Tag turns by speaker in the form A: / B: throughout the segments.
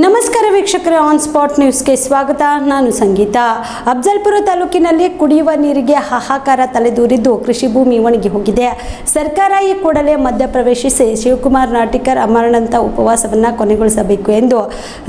A: ನಮಸ್ಕಾರ ವೀಕ್ಷಕರೇ on spot ನ್ಯೂಸ್ಗೆ ಸ್ವಾಗತ. ನಾನು ಸಂಗೀತ. ಅಫ್ಜಲ್ಪುರ ತಾಲೂಕಿನಲ್ಲಿ ಕುಡಿಯುವ ನೀರಿಗೆ ಹಾಹಾಕಾರ ತಲೆದೂರಿದ್ದು ಕೃಷಿ ಭೂಮಿ ಒಣಗಿ ಹೋಗಿದೆ. ಸರ್ಕಾರ ಈ ಕೂಡಲೇ ಮಧ್ಯಪ್ರವೇಶಿಸಿ ಶಿವಕುಮಾರ್ ನಾಟಿಕರ್ ಅಮರಣಂತ ಉಪವಾಸವನ್ನು ಕೊನೆಗೊಳಿಸಬೇಕು ಎಂದು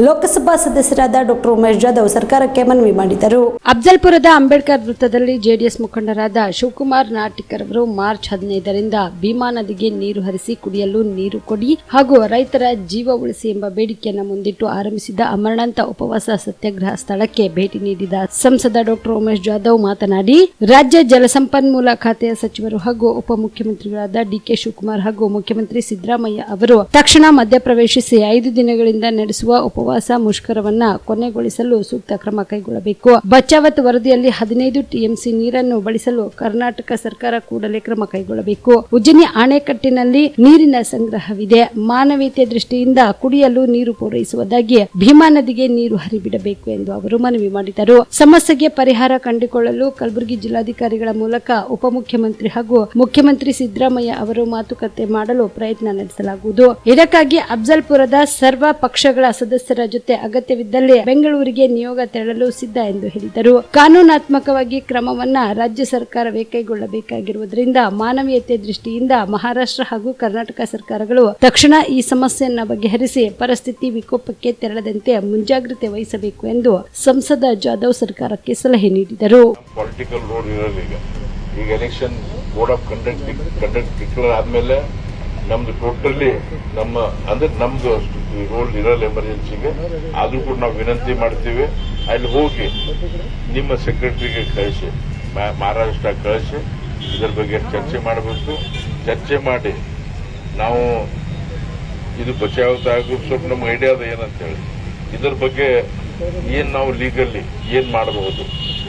A: ಲೋಕಸಭಾ ಸದಸ್ಯರಾದ ಡಾಕ್ಟರ್ ಉಮೇಶ್ ಜಾಧವ್ ಸರ್ಕಾರಕ್ಕೆ ಮನವಿ ಮಾಡಿದರು. ಅಫ್ಜಲ್ಪುರದ ಅಂಬೇಡ್ಕರ್ ವೃತ್ತದಲ್ಲಿ ಜೆಡಿಎಸ್ ಮುಖಂಡರಾದ ಶಿವಕುಮಾರ್ ನಾಟಿಕರ್ ಅವರು ಮಾರ್ಚ್ ಹದಿನೈದರಿಂದ ಭೀಮಾ ನದಿಗೆ ನೀರು ಹರಿಸಿ ಕುಡಿಯಲು ನೀರು ಕೊಡಿ ಹಾಗೂ ರೈತರ ಜೀವ ಉಳಿಸಿ ಎಂಬ ಬೇಡಿಕೆಯನ್ನು ಮುಂದಿಟ್ಟು ಆರಂಭಿಸಿದ ಅಮರಣಾಂತ ಉಪವಾಸ ಸತ್ಯಾಗ್ರಹ ಸ್ಥಳಕ್ಕೆ ಭೇಟಿ ನೀಡಿದ ಸಂಸದ ಡಾಕ್ಟರ್ ಉಮೇಶ್ ಜಾಧವ್ ಮಾತನಾಡಿ, ರಾಜ್ಯ ಜಲಸಂಪನ್ಮೂಲ ಖಾತೆಯ ಸಚಿವರು ಹಾಗೂ ಉಪಮುಖ್ಯಮಂತ್ರಿಗಳಾದ ಡಿಕೆ ಶಿವಕುಮಾರ್ ಹಾಗೂ ಮುಖ್ಯಮಂತ್ರಿ ಸಿದ್ದರಾಮಯ್ಯ ಅವರು ತಕ್ಷಣ ಮಧ್ಯಪ್ರವೇಶಿಸಿ ಐದು ದಿನಗಳಿಂದ ನಡೆಸುವ ಉಪವಾಸ ಮುಷ್ಕರವನ್ನ ಕೊನೆಗೊಳಿಸಲು ಸೂಕ್ತ ಕ್ರಮ ಕೈಗೊಳ್ಳಬೇಕು. ಬಚಾವತ್ ವರದಿಯಲ್ಲಿ ಹದಿನೈದು ಟಿಎಂಸಿ ನೀರನ್ನು ಬಳಸಲು ಕರ್ನಾಟಕ ಸರ್ಕಾರ ಕೂಡಲೇ ಕ್ರಮ ಕೈಗೊಳ್ಳಬೇಕು. ಉಜ್ಜನಿ ಆಣೆಕಟ್ಟಿನಲ್ಲಿ ನೀರಿನ ಸಂಗ್ರಹವಿದೆ. ಮಾನವೀಯತೆ ದೃಷ್ಟಿಯಿಂದ ಕುಡಿಯಲು ನೀರು ಪೂರೈಸುವುದಾಗಿ ಭೀಮಾ ನದಿಗೆ ನೀರು ಹರಿಬಿಡಬೇಕು ಎಂದು ಅವರು ಮನವಿ ಮಾಡಿದರು. ಸಮಸ್ಯೆಗೆ ಪರಿಹಾರ ಕಂಡುಕೊಳ್ಳಲು ಕಲಬುರಗಿ ಜಿಲ್ಲಾಧಿಕಾರಿಗಳ ಮೂಲಕ ಉಪಮುಖ್ಯಮಂತ್ರಿ ಹಾಗೂ ಮುಖ್ಯಮಂತ್ರಿ ಸಿದ್ದರಾಮಯ್ಯ ಅವರು ಮಾತುಕತೆ ಮಾಡಲು ಪ್ರಯತ್ನ ನಡೆಸಲಾಗುವುದು. ಇದಕ್ಕಾಗಿ ಅಫ್ಜಲ್ಪುರದ ಸರ್ವ ಪಕ್ಷಗಳ ಸದಸ್ಯರ ಜೊತೆ ಅಗತ್ಯವಿದ್ದಲ್ಲಿ ಬೆಂಗಳೂರಿಗೆ ನಿಯೋಗ ತೆರಳಲು ಸಿದ್ಧ ಎಂದು ಹೇಳಿದರು. ಕಾನೂನಾತ್ಮಕವಾಗಿ ಕ್ರಮವನ್ನ ರಾಜ್ಯ ಸರ್ಕಾರವೇ ಕೈಗೊಳ್ಳಬೇಕಾಗಿರುವುದರಿಂದ ಮಾನವೀಯತೆ ದೃಷ್ಟಿಯಿಂದ ಮಹಾರಾಷ್ಟ್ರ ಹಾಗೂ ಕರ್ನಾಟಕ ಸರ್ಕಾರಗಳು ತಕ್ಷಣ ಈ ಸಮಸ್ಯೆಯನ್ನ ಬಗೆಹರಿಸಿ ಪರಿಸ್ಥಿತಿ ವಿಕೋಪಕ್ಕೆ ತೆರಳದಂತೆ ಮುಂಜಾಗ್ರತೆ ವಹಿಸಬೇಕು ಎಂದು ಸಂಸದ ಜಾಧವ್ ಸರ್ಕಾರಕ್ಕೆ ಸಲಹೆ ನೀಡಿದರು.
B: ಪೊಲಿಟಿಕಲ್ ರೋಡ್ ಈಗ. ಈಗ election board of conduct conduct declare ಆದಮೇಲೆ ನಮ್ದು ಟೋಟಲಿ ನಮ್ಮ, ಅಂದ್ರೆ ನಮ್ದು ರೋಲ್ ಇರಲ್ಲ ಎಮರ್ಜೆನ್ಸಿಗೆ ಆದ್ರೂ ಕೂಡ ನಾವು ವಿನಂತಿ ಮಾಡ್ತೀವಿ. ಅಲ್ಲಿ ಹೋಗಿ ನಿಮ್ಮ ಸೆಕ್ರೆಟರಿಗೆ ಕಳಿಸಿ ಮಹಾರಾಷ್ಟ್ರ ಕಳಿಸಿ, ಇದರ ಬಗ್ಗೆ ಚರ್ಚೆ ಮಾಡಬೇಕು. ಚರ್ಚೆ ಮಾಡಿ ನಾವು ಇದು ಬಚಾವತಾಗ ಸ್ವಲ್ಪ ನಮ್ಗೆ ಐಡಿಯಾ ಅದ ಏನಂತ ಹೇಳಿ. ಇದ್ರ ಬಗ್ಗೆ ಏನ್ ನಾವು ಲೀಗಲ್ಲಿ ಏನ್ ಮಾಡಬಹುದು?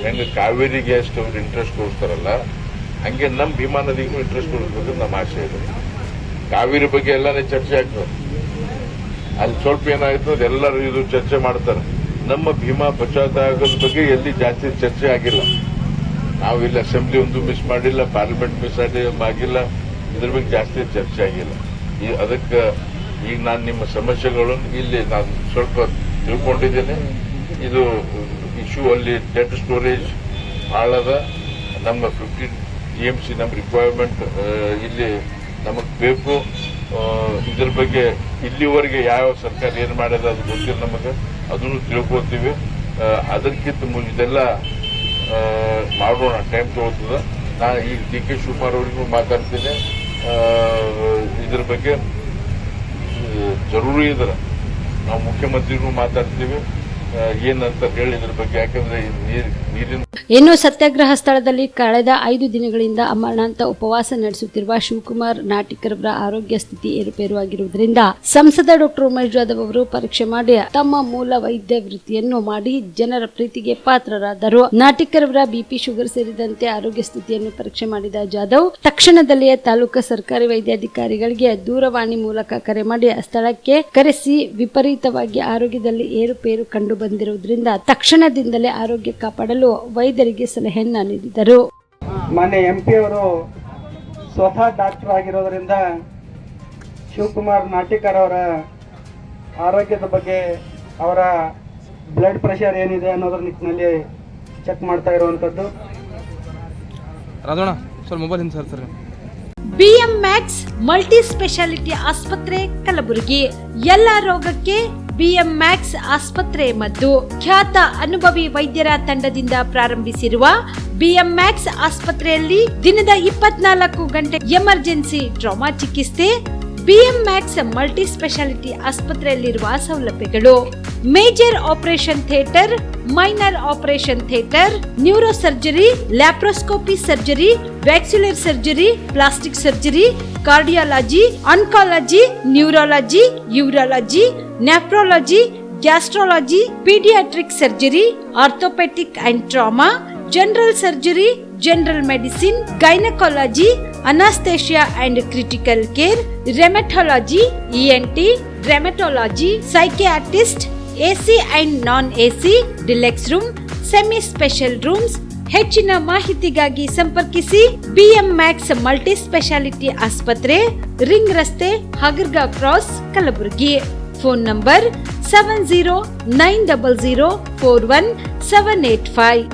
B: ಹೆಂಗೆ ಕಾವೇರಿಗೆ ಎಷ್ಟು ಅವ್ರು ಇಂಟ್ರೆಸ್ಟ್ ತೋರಿಸ್ತಾರಲ್ಲ ಹಂಗೆ ನಮ್ಮ ಭೀಮಾ ನದಿಗೂ ಇಂಟ್ರೆಸ್ಟ್ ತೋರಿಸ್ಬೇಕು ನಮ್ಮ ಆಸೆ ಇದೆ. ಕಾವೇರಿ ಬಗ್ಗೆ ಎಲ್ಲಾನೇ ಚರ್ಚೆ ಆಗ್ತದೆ. ಅಲ್ಲಿ ಸ್ವಲ್ಪ ಏನಾಯ್ತು ಎಲ್ಲರೂ ಇದು ಚರ್ಚೆ ಮಾಡ್ತಾರೆ. ನಮ್ಮ ಭೀಮಾ ಬಚಾವತಾಗದ ಬಗ್ಗೆ ಎಲ್ಲಿ ಜಾಸ್ತಿ ಚರ್ಚೆ ಆಗಿಲ್ಲ. ನಾವು ಇಲ್ಲಿ ಅಸೆಂಬ್ಲಿ ಒಂದು ಮಿಸ್ ಮಾಡಿಲ್ಲ ಪಾರ್ಲಿಮೆಂಟ್ ಮಿಸ್ ಆಗಿಲ್ಲ. ಇದ್ರ ಬಗ್ಗೆ ಜಾಸ್ತಿ ಚರ್ಚೆ ಆಗಿಲ್ಲ. ಈ ಅದಕ್ಕೆ ಈಗ ನಾನು ನಿಮ್ಮ ಸಮಸ್ಯೆಗಳನ್ನು ಇಲ್ಲಿ ನಾನು ಸ್ವಲ್ಪ ತಿಳ್ಕೊಂಡಿದ್ದೇನೆ. ಇದು ಇಶ್ಯೂ ಅಲ್ಲಿ ಡೆಟ್ ಸ್ಟೋರೇಜ್ ಹಾಳದ ನಮ್ಮ ಫಿಫ್ಟೀನ್ ಟಿ ಎಂ ಸಿ ನಮ್ಮ ರಿಕ್ವೈರ್ಮೆಂಟ್ ಇಲ್ಲಿ ನಮಗೆ ಬೇಕು. ಇದ್ರ ಬಗ್ಗೆ ಇಲ್ಲಿವರೆಗೆ ಯಾವ ಸರ್ಕಾರ ಏನು ಮಾಡ್ಯದ ಅದು ಗೊತ್ತಿಲ್ಲ ನಮಗೆ. ಅದನ್ನು ತಿಳ್ಕೊತೀವಿ ಅದಕ್ಕಿಂತ ಇದೆಲ್ಲ ಮಾಡೋಣ ಟೈಮ್ ತಗೋತದ. ನಾನು ಈಗ ಡಿ ಕೆ ಶಿವಕುಮಾರ್ ಅವರಿಗೂ ಮಾತಾಡ್ತೀನಿ. ಇದ್ರ ಬಗ್ಗೆ ಜರೂರಿ ಇದ್ರ. ನಾವು ಮುಖ್ಯಮಂತ್ರಿಗೂ ಮಾತಾಡ್ತೀವಿ. ಏನಂತ ಹೇಳಿ ಇದ್ರ ಬಗ್ಗೆ ಯಾಕಂದ್ರೆ ನೀರಿನ
A: ಇನ್ನು ಸತ್ಯಾಗ್ರಹ ಸ್ಥಳದಲ್ಲಿ ಕಳೆದ ಐದು ದಿನಗಳಿಂದ ಅಮರಣಾಂತ ಉಪವಾಸ ನಡೆಸುತ್ತಿರುವ ಶಿವಕುಮಾರ್ ನಾಟಿಕರವರ ಆರೋಗ್ಯ ಸ್ಥಿತಿ ಏರುಪೇರು ಆಗಿರುವುದರಿಂದ ಸಂಸದ ಡಾಕ್ಟರ್ ಉಮೇಶ್ ಜಾಧವ್ ಅವರು ಪರೀಕ್ಷೆ ಮಾಡಿ ತಮ್ಮ ಮೂಲ ವೈದ್ಯ ವೃತ್ತಿಯನ್ನು ಮಾಡಿ ಜನರ ಪ್ರೀತಿಗೆ ಪಾತ್ರರಾದರು. ನಾಟಿಕರವರ ಬಿಪಿ ಶುಗರ್ ಸೇರಿದಂತೆ ಆರೋಗ್ಯ ಸ್ಥಿತಿಯನ್ನು ಪರೀಕ್ಷೆ ಮಾಡಿದ ಜಾಧವ್ ತಕ್ಷಣದಲ್ಲಿಯೇ ತಾಲೂಕು ಸರ್ಕಾರಿ ವೈದ್ಯಾಧಿಕಾರಿಗಳಿಗೆ ದೂರವಾಣಿ ಮೂಲಕ ಕರೆ ಮಾಡಿ ಸ್ಥಳಕ್ಕೆ ಕರೆಸಿ ವಿಪರೀತವಾಗಿ ಆರೋಗ್ಯದಲ್ಲಿ ಏರುಪೇರು ಕಂಡು ಬಂದಿರುವುದರಿಂದ ತಕ್ಷಣದಿಂದಲೇ ಆರೋಗ್ಯ ಕಾಪಾಡಲು ವೈದ್ಯರಿಗೆ ಸಲಹೆಯನ್ನ ನೀಡಿದರು.
C: ಮಾನ್ಯ ಎಂ ಪಿ ಅವರು ಸ್ವತಃ ಡಾಕ್ಟರ್ ಆಗಿರೋದ್ರಿಂದ ಶಿವಕುಮಾರ್ ನಾಟಿಕರ್ ಅವರ ಆರೋಗ್ಯದ ಬಗ್ಗೆ ಅವರ ಬ್ಲಡ್ ಪ್ರೆಷರ್ ಏನಿದೆ ಅನ್ನೋದ್ರ ನಿಟ್ಟಿನಲ್ಲಿ ಚೆಕ್ ಮಾಡ್ತಾ ಇರುವಂತದ್ದು
D: ರಾಜೋಣ ಸ್ವಲ್ಪ ಮೊಬೈಲ್ ಹಿಂದೆ sir sir.
E: BM max multi speciality ಆಸ್ಪತ್ರೆ ಕಲಬುರಗಿ. ಎಲ್ಲ ರೋಗಕ್ಕೆ ಬಿಎಂ ಮ್ಯಾಕ್ಸ್ ಆಸ್ಪತ್ರೆ ಮದ್ದು ಖ್ಯಾತ ಅನುಭವಿ ವೈದ್ಯರ ತಂಡದಿಂದ ಪ್ರಾರಂಭಿಸಿರುವ ಬಿಎಂ ಮ್ಯಾಕ್ಸ್ ಆಸ್ಪತ್ರೆಯಲ್ಲಿ ದಿನದ ಇಪ್ಪತ್ನಾಲ್ಕು ಗಂಟೆ ಎಮರ್ಜೆನ್ಸಿ ಟ್ರಾಮಾ ಚಿಕಿತ್ಸೆ ಬಿಎಂ ಮ್ಯಾಕ್ಸ್ ಮಲ್ಟಿ ಸ್ಪೆಷಾಲಿಟಿ ಆಸ್ಪತ್ರೆಯಲ್ಲಿರುವ ಸೌಲಭ್ಯಗಳು, major operation theatre, minor operation theatre neuro surgery laparoscopy surgery, ವ್ಯಾಕ್ಸುಲರ್ surgery, plastic surgery, cardiology, oncology, neurology, urology nephrology gastrology paediatric surgery orthopaedic and trauma general surgery general medicine gynaecology anaesthesia and critical care rheumatology ENT rheumatology psychiatrist AC and non AC deluxe room semi special rooms ಹೆಚ್ಚಿನ ಮಾಹಿತಿಗಾಗಿ ಸಂಪರ್ಕಿಸಿ BM max multi speciality ಆಸ್ಪತ್ರೆ ring ರಸ್ತೆ Hagarga cross Kalaburagi
A: phone number seven zero nine double zero four one seven eight five.